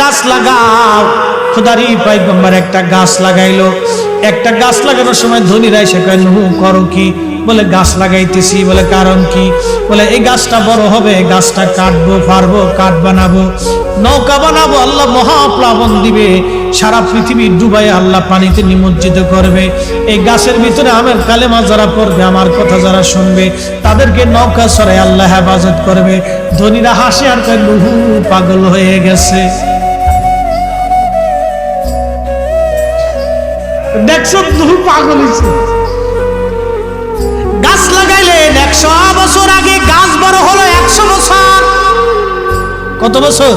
গাছ লাগাও। খুদারি পাইগম্বর একটা গাছ লাগাইলো। একটা গাছ লাগানোর সময় ধনীরা এসে কয়, নুহু, করো কি? বলে, গাছ লাগাইতেছি। বলে, কারণ কি? বলে, এই গাছটা বড় হবে গাছটা কাটবো, পারব, কাঠ বানাবো, নৌকা বানাবো, আল্লাহ মহাপ্লাবন দিবে। সারা পৃথিবী ডুবাই আল্লাহ পানিতে নিমজ্জিত করবে। এই গাছের ভিতরে আমার কালেমা যারা পড়বে, আমার কথা যারা শুনবে, তাদেরকে নৌকা সরাই আল্লাহ হেফাজত করবে। ধনীরা হাসি আর নুহু, পাগল হয়ে গেছে। দেখছ নুহু পাগল গাছ লাগাইলেন একশো বছর আগে গাছ বড় হলো একশো বছর। কত বছর?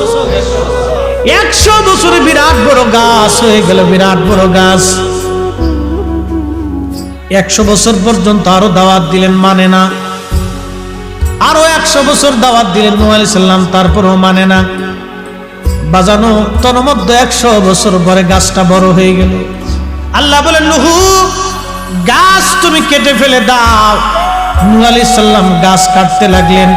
একশো বছরে বিরাট বড় গাছ হয়ে গেল, বিরাট বড় গাছ। একশো বছর পর্যন্ত আরও দাওয়াত দিলেন মানে না। আরও একশো বছর দাওয়াত দিলেন নু সাল্লাম তারপরও মানে না। বাজানো তন্মধ্যে একশো বছর পরে গাছটা বড় হয়ে গেল। আল্লাহ বলেন নুহু, গাছ তুমি কেটে ফেলে দাও। নু আলি সাল্লাম গাছ কাটতে লাগলেন।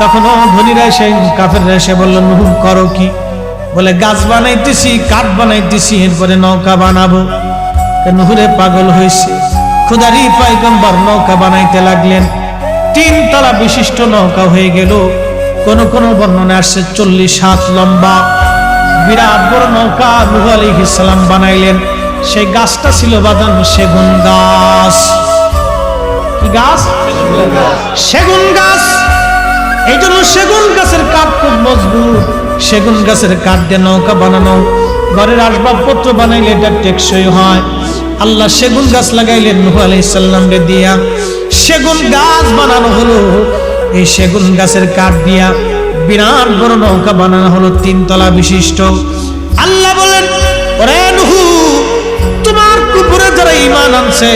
তখন ধনীরা এসে, কাফেররা এসে বলল, নুহু, করো কি? বলে, গাছ বানাইতেছি, কাঠ বানাইতেছি, এরপরে নৌকা বানাবো। নুহুরে পাগল হয়েছে খুদারি পাইগম্বর নৌকা বানাইতে লাগলেন। তিন তলা বিশিষ্ট নৌকা হয়ে গেল। কোন কোন বর্ণনা আসছে, চল্লিশ হাত লম্বা। বিরাট বড় নৌকা নুহু আলী ইসলাম বানাইলেন। সেই গাছটা ছিল বাদান সেগুন গাছ। কি গাছ? সেগুন গাছ। এই জন্য সেগুন গাছের কাঠ খুব মজবুত। সেগুন গাছের কাঠ দিয়ে নৌকা বানানো। ঘরের আসবাবপত্র বানাইলে এটা টেকসই হয়। আল্লাহ সেগুন গাছ লাগাইলেন, নুহু আলাইহিস সালামকে দিয়া। সেগুন গাছ বানানো হলো। এই সেগুন গাছের কাঠ দিয়া বিরাট বড় নৌকা বানানো হলো, তিনতলা বিশিষ্ট। আল্লাহ বলেন, ওরে নুহু তোমার কুপুরে যারা ইমান আনছে,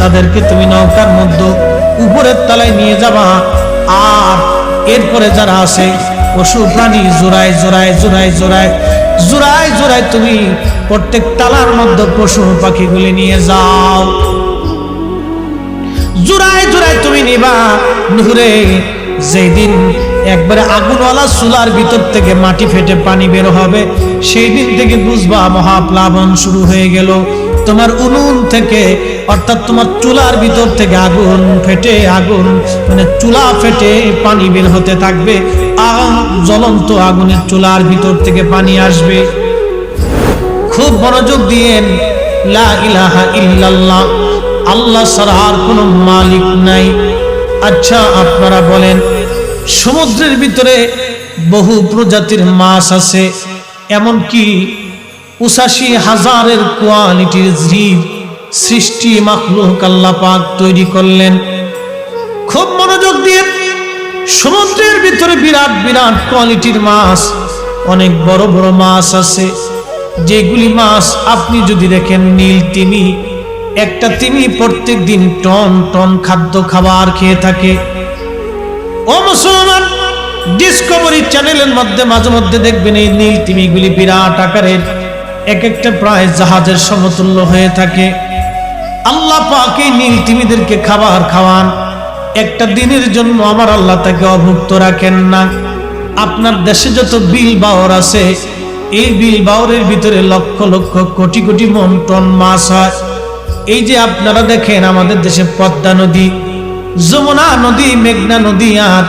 তাদেরকে তুমি নৌকার মধ্যে উপরের তলায় নিয়ে যাবা। আর এরপরে যারা আছে, পশু প্রাণী জোড়ায় জোড়ায় জোড়ায় জোড়ায় জোড়ায় জোড়ায় তুমি প্রত্যেক তালার মধ্যে পশু পাখিগুলি নিয়ে যাও। জোড়ায় জোড়ায় তুমি নিবা। নুহুরে যেই দিন একবারে আগুনওয়ালা চুলার ভিতর থেকে মাটি ফেটে পানি বের হবে। সেই দিন থেকে বুঝবা মহাপ্লাবন শুরু হয়ে গেল। তোমার উনুন থেকে, অর্থাৎ তোমার চুলার ভিতর থেকে আগুন ফেটে, আগুন মানে চুলা ফেটে পানি বের হতে থাকবে। জ্বলন্ত আগুনের চুলার ভিতর থেকে পানি আসবে। খুব মনোযোগ দিয়েন লা ইলাহা ইল্লাল্লাহ, আল্লাহ ছাড়া আর কোনো মালিক নাই। আচ্ছা আপনারা বলেন সমুদ্রের ভিতরে বহু প্রজাতির মাছ আছে, এমনকি উসাশি হাজারের কোয়ালিটির জীব সৃষ্টি মাখলুক আল্লাহ পাক তৈরি করলেন। খুব মনোযোগ দিয়ে সমুদ্রের ভিতরে বিরাট বিরাট কোয়ালিটির মাছ, অনেক বড় বড় মাছ আছে। যেগুলি মাছ আপনি যদি দেখেন নীল তিমি, একটা তিমি প্রত্যেক দিন টন টন খাদ্য খাবার খেয়ে থাকে। ও মুসলমান ডিসকভারি চ্যানেলের মধ্যে মাঝে মধ্যে দেখবেন এই নীল তিমিগুলি বিরাট আকারের। এক একটা প্রায় জাহাজের সমতুল্য হয়ে থাকে। আল্লাহ পাক নীল তিমিদেরকে খাবার খাওয়ান। একটা দিনের জন্য আমার আল্লাহ তাকে অভুক্ত রাখেন না। আপনার দেশে যত বিল বাওর আছে, এই বিল বাওরের ভিতরে লক্ষ লক্ষ কোটি কোটি মন টন মাছ হয়। এই যে আপনারা দেখেন আমাদের দেশে পদ্মা নদী যমুনা নদী, মেঘনা নদী আর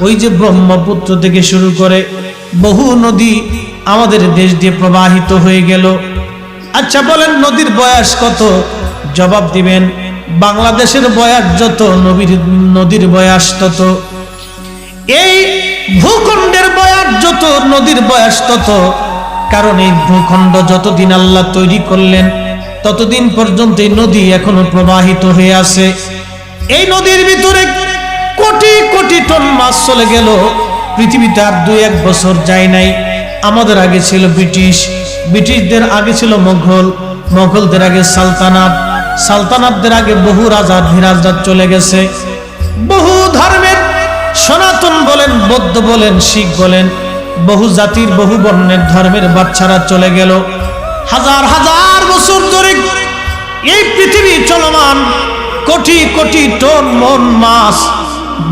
ওই যে ব্রহ্মপুত্র থেকে শুরু করে বহু নদী আমাদের দেশ দিয়ে প্রবাহিত হয়ে গেল। আচ্ছা বলেন, নদীর বয়স কত? জবাব দিবেন, বাংলাদেশের বয়স যত, নবীর নদীর বয়স তত। এই ভূখণ্ডের বয়স যত, নদীর বয়স তত। কারণ এই ভূখণ্ড যতদিন আল্লাহ তৈরি করলেন, ততদিন পর্যন্ত এই নদী এখনও প্রবাহিত হয়ে আছে। এই নদীর ভিতরে কোটি কোটি টন মাছ চলে গেল। পৃথিবীতে আর দুই এক বছর যায় নাই। আমাদের আগে ছিল ব্রিটিশ। ব্রিটিশদের আগে ছিল মোঘল। মোঘলদের আগে সালতানাত। সালতানাতদের আগে বহু রাজা ধীরাজরা চলে গেছে। বহু ধর্মের সনাতন বলেন, বৌদ্ধ বলেন, শিখ বলেন, বহু জাতির, বহু বর্ণের ধর্মের বাচ্চারা চলে গেল। হাজার হাজার বছর ধরে এই পৃথিবী চলমান। কোটি কোটি টন মন মাছ।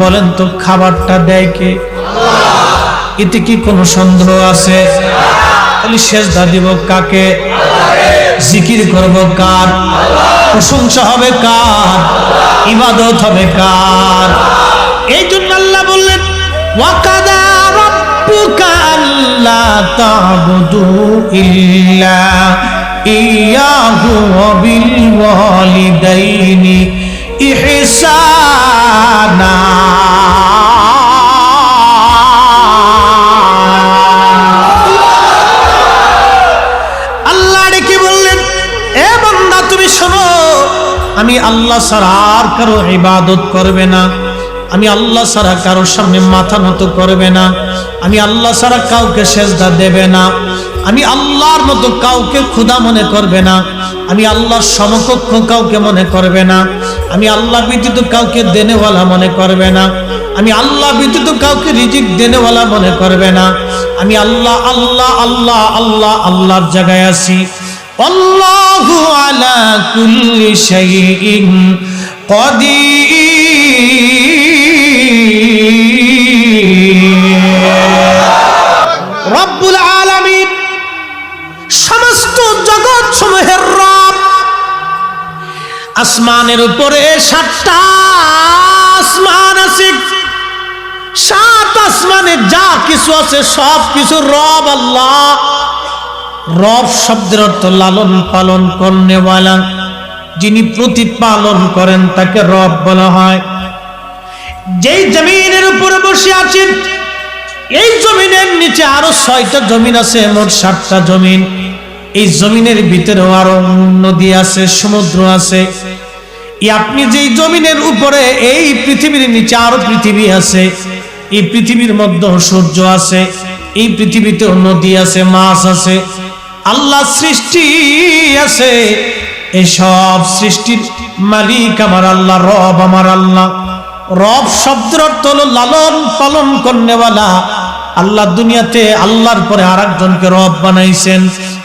বলেন তো, খাবারটা দেয় কে? এতে কি কোনো সন্দেহ আছে? তাহলে সেজদা দিব কাকে? জিকির করব কার? প্রশংসা হবে কার? ইবাদত হবে কার? এই জন্য আল্লাহ বললেন, ওয়াকাদা রাব্বুকা আল্লা তা'বুদু ইল্লা ইহসানা। আল্লাহ ডেকে বললেন, এ বান্দা, তুমি শোনো, আমি আল্লাহ ছাড়া আর কারও ইবাদত করবে না। আমি আল্লাহ ছাড়া কারোর সামনে মাথা নত করবে না। আমি আল্লাহ ছাড়া কাউকে সেজদা দেবে না। আমি আল্লাহর মতো কাউকে ক্ষুধা মনে করবে না। আমি আল্লাহর সমকক্ষ কাউকে মনে করবে না। আমি আল্লাহ ব্যতীত কাউকে দেনেওয়ালা মনে করবে না। আমি আল্লাহ ব্যতীত কাউকে রিজিক দেনেওয়ালা মনে করবে না। আমি আল্লাহ আল্লাহ আল্লাহ আল্লাহ, আল্লাহর জায়গায় আছি। আল্লাহু আলা কুল্লি শাইইন কদির। রব্বুল আলামিন সমস্ত জগৎ সমূহের আসমানের উপরে সাতটা আসমান আছে। সাত আসমানে যা কিছু আছে, সব কিছু রব আল্লাহ। রব শব্দের অর্থ লালন পালন করনেওয়ালা। যিনি প্রতিপালন করেন, তাকে রব বলা হয়। যেই জমিনের উপরে বসে আছেন, এই জমিনের নিচে আরও ছয়টা জমিন আছে, মোট সাতটা জমিন। এই জমিনের ভিতরেও আরও নদী আছে, সমুদ্র আছে। আপনি যেই জমিনের উপরে এই পৃথিবীর নিচে আরও পৃথিবী আছে, এই পৃথিবীর মধ্যে সূর্য আছে, এই পৃথিবীতেও নদী আছে, মাছ আছে, আল্লাহ সৃষ্টি আছে। এই সব সৃষ্টির মালিক আমার আল্লাহ, রব আমার আল্লাহ। রব শব্দের অর্থ হলো লালন পালন করনেওয়ালা। আল্লাহ দুনিয়াতে আল্লাহর পরে আর একজনকে রব বানাইছেন।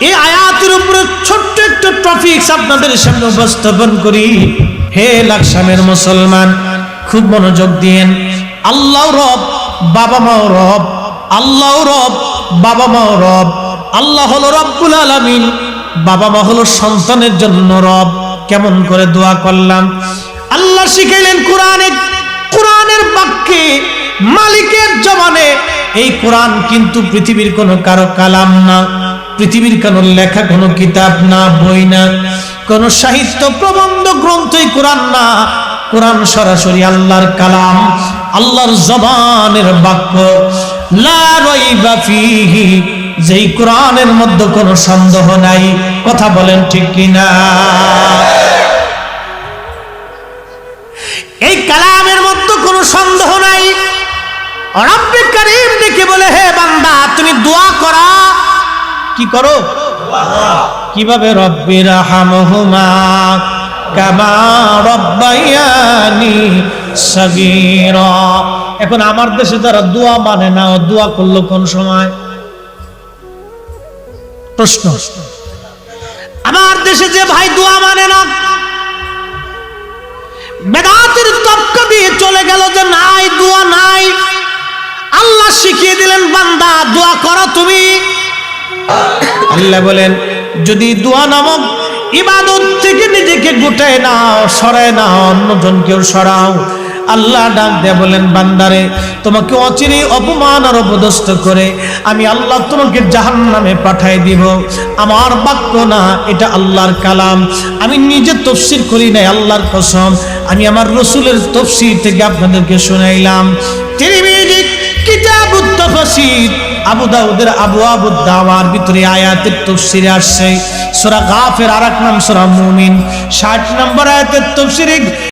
এই আয়াতের উপরে ছোট্ট একটা টপিকস আপনাদের সামনে উপস্থাপন করি। হে লাকসামের মুসলমান, খুব মনোযোগ দিয়েন। আল্লাহ রব বাবা মাও রব আল্লাহ রব বাবা মাও রব। আল্লাহ হলো রব্বুল আলামিন বাবা মা হলো সন্তানের জন্য রব। কেমন করে দোয়া করলাম। আল্লাহ শিখাইলেন কোরআনে, কোরআনের বাক্যে, মালিকের জবানে। এই কোরআন কিন্তু পৃথিবীর কোনো কারও কালাম না। পৃথিবীর কোনো লেখা, কোনো কিতাব না, বই না, কোন সাহিত্য প্রবন্ধ, গ্রন্থই কোরআন না। কোরআন সরাসরি আল্লাহর কালাম, আল্লাহর জবানের বাক্য। যেই কোরআনের মধ্যে কোনো সন্দেহ নাই, কথা বলেন ঠিক কিনা? এই কালামের মধ্যে কোনো সন্দেহ নাই। রব্বে করিম দেখে বলে, হে বান্দা, তুমি দোয়া করা কি করো? কীভাবে? রব্বির হামহুমা কামা রব্বায়ানি সগীরা। এখন আমার দেশে যারা দোয়া মানে না দোয়া করল কোন সময়? প্রশ্ন। আমার দেশে যে ভাই দোয়া মানে না বেদাতের তক্ক দিয়ে চলে গেল যে নাই, দোয়া নাই। আল্লাহ শিখিয়ে দিলেন, বান্দা, দোয়া করো তুমি। আল্লাহ বলেন, যদি দোয়া নামক ইবাদত থেকে নিজেকে গুটায় নাও, সরায় নাও, অন্যজনকেও সরাও। আল্লাহ ডাক দেয়া বলেন, বান্দারে, তোমাকে অচিরে অপমান আর অপদস্থ করে আমি আল্লাহ তোমাকে জাহান নামে পাঠাই দিব। আমার বাক্য না, এটা আল্লাহর কালাম। আমি নিজে তফসির করি নাই, আল্লাহর কসম। আমি আমার রসুলের তফসির থেকে আপনাদেরকে শোনাইলাম। কিতাবুত তাফসীর আবু দাউদের আবু আবু দাওয়ার ভিতরে আয়াতের তফসিরে আসছে। সোরা গাফের আর এক নাম সূরা মুমিন। 60 নম্বর আয়াতের তফসিরে